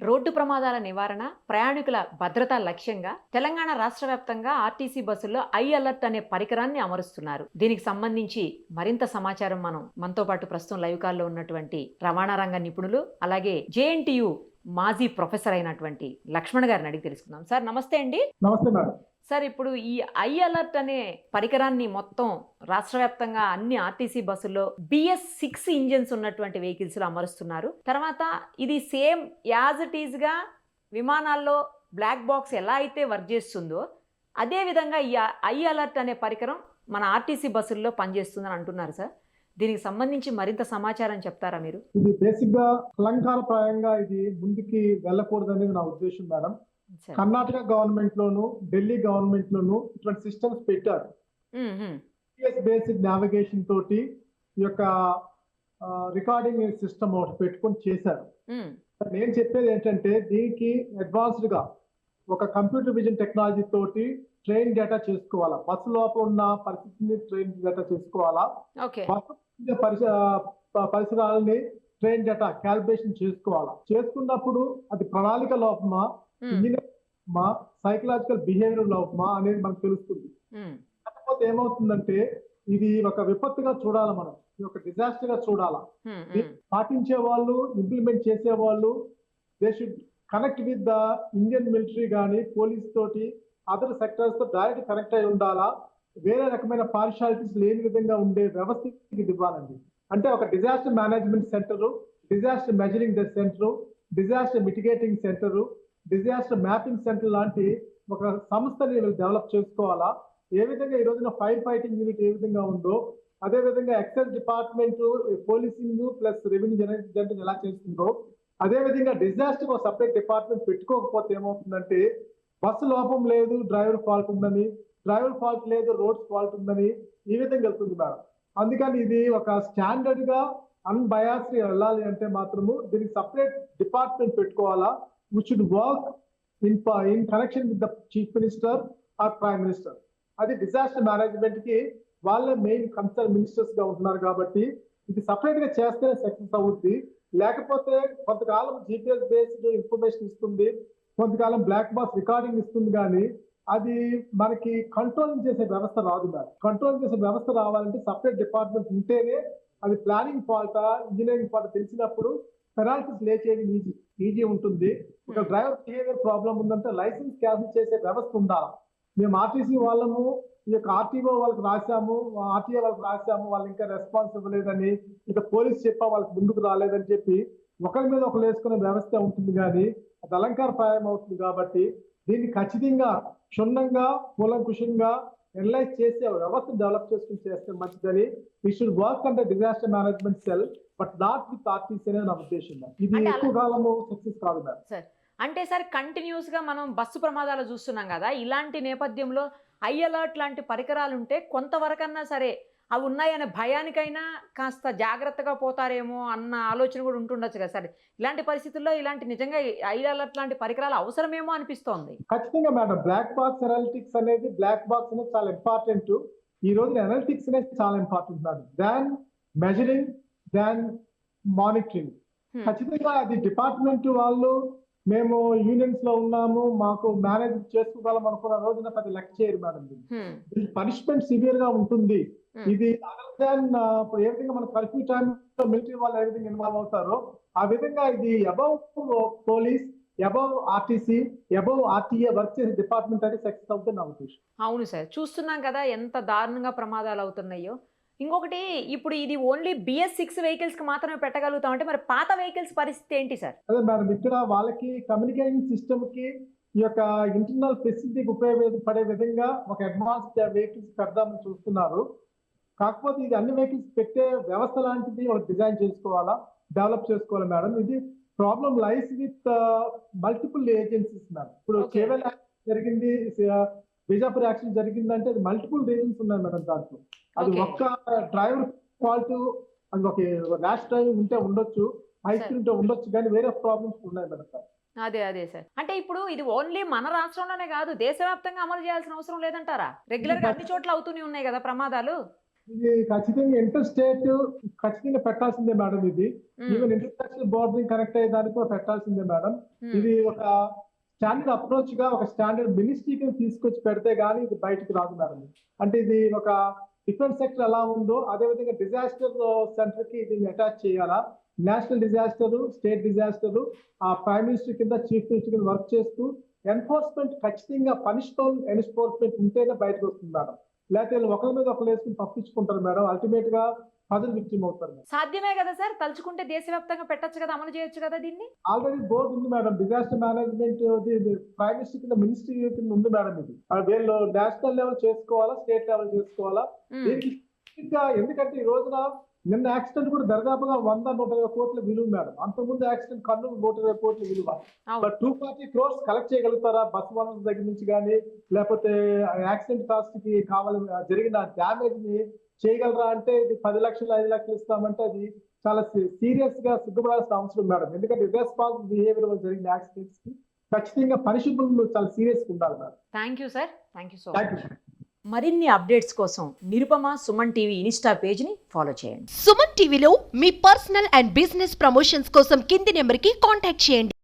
Road ప్రమాదాల నివారణ ప్రయాణికుల భద్రత లక్ష్యంగా తెలంగాణ రాష్ట్ర వ్యాప్తంగా ఆర్టీసీ బస్సుల్లో ఐ అలర్ట్ అనే పరికరాన్ని అమరుస్తున్నారు. దీనికి సంబంధించి మరింత సమాచారం మనం మనతో పాటు ప్రస్తుతం లైవ్ కాల్లో ఉన్నటువంటి రవాణా రంగ నిపుణులు అలాగే జేఎన్టీయు మాజీ ప్రొఫెసర్ అయినటువంటి లక్ష్మణ్ గారిని అడిగి తెలుసుకుందాం. సార్ నమస్తే అండి. నమస్తే మేడం. సార్ ఇప్పుడు ఈ ఐ అలర్ట్ అనే పరికరాన్ని మొత్తం రాష్ట్ర వ్యాప్తంగా అన్ని ఆర్టీసీ బస్సుల్లో బిఎస్ సిక్స్ ఇంజిన్స్ ఉన్నటువంటి వెహికల్స్లో అమరుస్తున్నారు. తర్వాత ఇది సేమ్ యాజ్ ఇట్ ఈజ్గా విమానాల్లో బ్లాక్ బాక్స్ ఎలా అయితే వర్క్ చేస్తుందో అదే విధంగా ఈ ఐ అలర్ట్ అనే పరికరం మన ఆర్టీసీ బస్సుల్లో పనిచేస్తుందని అంటున్నారు సార్. దీనికి సంబంధించి మరింత సమాచారం చెప్తారా మీరు? ఇది బేసిక్గా అలంకారప్రాయంగా ఇది ముందుకి వెళ్ళకూడదనేది నా ఉద్దేశం మేడం. కర్ణాటక గవర్నమెంట్ లోను ఢిల్లీ గవర్నమెంట్ లోను ఇటువంటి సిస్టమ్స్ పెట్టారు. బేసిక్ నావిగేషన్ తోటి ఈ యొక్క రికార్డింగ్ సిస్టమ్ ఒకటి పెట్టుకొని చేశారు. నేను చెప్పేది ఏంటంటే దీనికి అడ్వాన్స్డ్గా ఒక కంప్యూటర్ విజన్ టెక్నాలజీ తోటి ట్రైన్ డేటా చేసుకోవాలా? బస్సు లోపల ఉన్న పరిస్థితిని ట్రైన్ డేటా చేసుకోవాలా? బస్సు పరిసరాలని ట్రైన్ డేటా క్యాలిబ్రేషన్ చేసుకోవాలా? చేసుకున్నప్పుడు అది ప్రణాళిక లోపమా? ఇంజనీర్ లోపమా సైకలాజికల్ బిహేవియర్ లోపమా అనేది మనకు తెలుస్తుంది. ఉమ్, కాకపోతే ఏమవుతుందంటే ఇది ఒక విపత్తుగా చూడాలి మనం? ఇది ఒక డిజాస్టర్గా చూడాలా? దీన్ని పాటించే వాళ్ళు ఇంప్లిమెంట్ చేసే వాళ్ళు they should connect with the Indian military కానీ పోలీస్ తోటి అదర్ సెక్టర్స్తో డైరెక్ట్ కనెక్ట్ అయి ఉండాలా? వేరే రకమైన పార్షాలిటీస్ లేని విధంగా ఉండే వ్యవస్థ ఇది ఇవ్వాలండి. అంటే ఒక disaster management centre disaster measuring centre disaster mitigating centre disaster mapping centre లాంటి ఒక సంస్థని వీళ్ళు డెవలప్ చేసుకోవాలా? ఏ విధంగా ఈ రోజున ఫైర్ ఫైటింగ్ యూనిట్ ఏ విధంగా ఉందో అదే విధంగా excise department policing plus revenue generation ఎలా చేస్తుందో అదే విధంగా డిజాస్టర్ ఒక సపరేట్ డిపార్ట్మెంట్ పెట్టుకోకపోతే ఏమవుతుందంటే బస్సు లోపం లేదు డ్రైవర్ ఫాల్ట్ ఉందని డ్రైవర్ ఫాల్ట్ లేదు రోడ్స్ ఫాల్ట్ ఉందని ఈ విధంగా వెళ్తుంది మేడం. అందుకని ఇది ఒక స్టాండర్డ్గా అన్బయాస్డ్ వెళ్ళాలి అంటే మాత్రము దీనికి సపరేట్ డిపార్ట్మెంట్ పెట్టుకోవాలా? Which should work in in connection with the chief minister or prime minister అది డిజాస్టర్ మేనేజ్మెంట్కి వాళ్ళే మెయిన్ కన్సర్న్ మినిస్టర్స్గా ఉంటున్నారు కాబట్టి ఇది సపరేట్గా చేస్తేనే సక్సెస్ అవుద్ది. లేకపోతే కొంతకాలం జీపీఎస్ బేస్డ్ ఇన్ఫర్మేషన్ ఇస్తుంది. కొంతకాలం బ్లాక్ బాక్స్ రికార్డింగ్ ఇస్తుంది కానీ అది మనకి కంట్రోల్ చేసే వ్యవస్థ రాదు మేడం. కంట్రోల్ చేసే వ్యవస్థ రావాలంటే సపరేట్ డిపార్ట్మెంట్ ఉంటేనే అది ప్లానింగ్ ఫాల్టా ఇంజనీరింగ్ ఫాల్ట్ తెలిసినప్పుడు పెనాల్టీస్ లే చేయడం ఈజీ ఈజీ ఉంటుంది. ఒక డ్రైవర్ బిహేవియర్ ప్రాబ్లం ఉందంటే లైసెన్స్ క్యాన్సిల్ చేసే వ్యవస్థ ఉండాలి మేము ఆర్టీసీ వాళ్ళము ఈ యొక్క ఆర్టీఓ వాళ్ళకి రాశాము ఆర్టీఓ వాళ్ళకి రాశాము వాళ్ళు ఇంకా రెస్పాన్స్ ఇవ్వలేదని ఇక పోలీస్ చెప్పా వాళ్ళకి ముందుకు రాలేదని చెప్పి ఒకరి మీద ఒకరు వేసుకునే వ్యవస్థ ఉంటుంది కానీ అది అలంకారప్రాయం అవుతుంది కాబట్టి దీన్ని ఖచ్చితంగా క్షుణ్ణంగా కూలంకుషంగా ఎనలైజ్ చేసి వ్యవస్థ డెవలప్ చేసుకుని చేస్తే మంచిదని. వీ షుడ్ వర్క్ అంటే disaster management cell but not with RTC అనేది నా ఉద్దేశం. ఇది ఎక్కువ కాలము సక్సెస్ కాదు మేడం సార్ అంటే సార్ కంటిన్యూస్గా మనం బస్సు ప్రమాదాలు చూస్తున్నాం కదా ఇలాంటి నేపథ్యంలో ఐ అలర్ట్ లాంటి పరికరాలు ఉంటే కొంతవరకన్నా సరే అవి ఉన్నాయనే భయానికైనా కాస్త జాగ్రత్తగా పోతారేమో అన్న ఆలోచన కూడా ఉంటుండొచ్చు కదా సార్ ఇలాంటి పరిస్థితుల్లో ఇలాంటి నిజంగా ఐ అలర్ట్ లాంటి పరికరాలు అవసరమేమో అనిపిస్తోంది. ఖచ్చితంగా మేడం బ్లాక్ బాక్స్ అనలిటిక్స్ అనేది బ్లాక్ బాక్స్ అనేది చాలా ఇంపార్టెంట్ ఈ రోజున అనలిటిక్స్ అనేది చాలా ఇంపార్టెంట్ మేడం దాన్ మెజరింగ్ దాన్ మానిటరింగ్ Hmm. ఖచ్చితంగా అది డిపార్ట్మెంట్ వాళ్ళు మేము యూనియన్స్లో ఉన్నాము మాకు మేనేజ్ చేసుకోగలం అనుకున్న రోజున పెద్ద లెక్క చేయరు మేడం దీన్ని. పనిష్మెంట్ సివియర్గా ఉంటుంది Hmm. ఇది అదర్ దాన్ ఇప్పుడు ఏ విధంగా మన కర్ఫ్యూ టైం లో మిలిటరీ వాళ్ళు ఏ విధంగా ఇన్వాల్వ్ అవుతారో ఆ విధంగా ఇది above police above RTC above RTA work చేసే డిపార్ట్మెంట్ అనేది సక్సెస్ అవుతుంది నా ఉద్దేశం అవును సార్ చూస్తున్నాం కదా ఎంత దారుణంగా ప్రమాదాలు అవుతున్నాయో ఇంకొకటి ఇప్పుడు ఇది ఓన్లీ బిఎస్ సిక్స్ వెహికల్స్కి మాత్రమే పెట్టగలుగుతాం అంటే మరి పాత వెహికల్స్ పరిస్థితి ఏంటి సార్? అదే మేడం ఇక్కడ వాళ్ళకి కమ్యూనికేషన్ సిస్టమ్కి ఈ యొక్క ఇంటర్నల్ ఫెసిలిటీకి ఉపయోగపడే విధంగా ఒక అడ్వాన్స్ వెహికల్స్ పెడదామని చూస్తున్నారు. కాకపోతే ఇది అన్ని వెహికల్స్ పెట్టే వ్యవస్థ లాంటిది వాళ్ళు డిజైన్ చేసుకోవాలా డెవలప్ చేసుకోవాలి మేడం? ఇది problem lies with multiple agencies madam. ఇప్పుడు. కేవల్ జరిగింది బీజాపూర్ యాక్సిడెంట్ జరిగిందంటే అది మల్టిపుల్ రీజన్స్ ఉన్నాయి మేడం దాంట్లో. అది. ఒక్క డ్రైవర్ ఫాల్ట్ అది ఒక ర్యాష్ డ్రైవింగ్ ఉంటే ఉండొచ్చు. స్పీడ్ ఉంటే ఉండొచ్చు కానీ వేరే ప్రాబ్లమ్స్ ఉన్నాయి మేడం సార్. అదే అదే సార్. అంటే ఇప్పుడు ఇది ఓన్లీ మన రాష్ట్రంలోనే కాదు దేశవ్యాప్తంగా అమలు చేయాల్సిన అవసరం లేదంటారా? రెగ్యులర్గా అన్ని చోట్ల అవుతూనే ఉన్నాయి కదా ప్రమాదాలు? ఇది ఖచ్చితంగా ఇంటర్ స్టేట్ ఖచ్చితంగా పెట్టాల్సిందే మేడం ఇది. ఈవెన్ ఇంటర్నేషనల్ బోర్డరింగ్ కనెక్ట్ అయ్యే దానికి కూడా పెట్టాల్సిందే మేడం. ఇది ఒక స్టాండర్డ్ అప్రోచ్గా ఒక స్టాండర్డ్ మినిస్ట్రీకి తీసుకొచ్చి పెడితే గానీ ఇది బయటకు రాదు మేడం. అంటే ఇది ఒక డిఫెన్స్ సెక్టర్ ఎలా ఉందో అదే విధంగా డిజాస్టర్ సెంటర్కి దీన్ని అటాచ్ చేయాలా? నేషనల్ డిజాస్టర్ స్టేట్ డిజాస్టర్ ఆ ప్రైమ్ మినిస్టర్ కింద చీఫ్ మినిస్టర్ కింద వర్క్ చేస్తూ ఎన్ఫోర్స్మెంట్ ఖచ్చితంగా పనిష్మెంట్ ఎన్ఫోర్స్మెంట్ ఉంటేనే బయటకు వస్తుంది మేడం. లేకపోతే వీళ్ళు ఒకరి మీద ఒకరు వేసుకుని తప్పించుకుంటారు మేడం. అల్టిమేట్గా ప్రజలు విక్టిమ్ అవుతారు సాధ్యమే కదా సార్? తలుచుకుంటే దేశవ్యాప్తంగా పెట్టొచ్చు కదా అమలు చేయొచ్చు కదా దీన్ని? ఆల్రెడీ బోర్డు ఉంది madam. Disaster management prime minister కింద మినిస్ట్రీ కింద ఉంది మేడం ఇది. వీళ్ళు నేషనల్ లెవెల్ చేసుకోవాలా స్టేట్ లెవెల్ చేసుకోవాలా? దీనికి ఇంకా ఎందుకంటే ఈ రోజున నిన్న యాక్సిడెంట్ కూడా దరిదాపుగా వంద నూట ఇరవై కోట్ల విలువ మేడం. అంతకుముందు యాక్సిడెంట్ కన్ను నూట ఇరవై కోట్ల విలువ. But two forty crores collect చేయగలుగుతారా? బస్ ఓనర్స్ దగ్గర నుంచి కానీ లేకపోతే యాక్సిడెంట్ కాస్ట్కి కావాలి జరిగిన డ్యామేజ్ని చేయగలరా అంటే ఇది పది లక్షలు ఐదు లక్షలు ఇస్తామంటే అది చాలా సీరియస్గా సిగ్గుపడాల్సిన అవసరం మేడం. ఎందుకంటే ఇర్రెస్పాన్సిబుల్ బిహేవియర్ వల్ల జరిగిన యాక్సిడెంట్స్కి ఖచ్చితంగా పనిషబుల్ చాలా సీరియస్గా ఉండాలి madam. Thank you sir thank you so thank much you మరిన్ని అప్డేట్స్ కోసం నిరుపమ సుమన్ టీవీ ఇన్స్టా పేజ్ని ఫాలో చేయండి. సుమన్ టీవీలో మీ పర్సనల్ అండ్ బిజినెస్ ప్రమోషన్స్ కోసం కింది నెంబర్కి కాంటాక్ట్ చేయండి.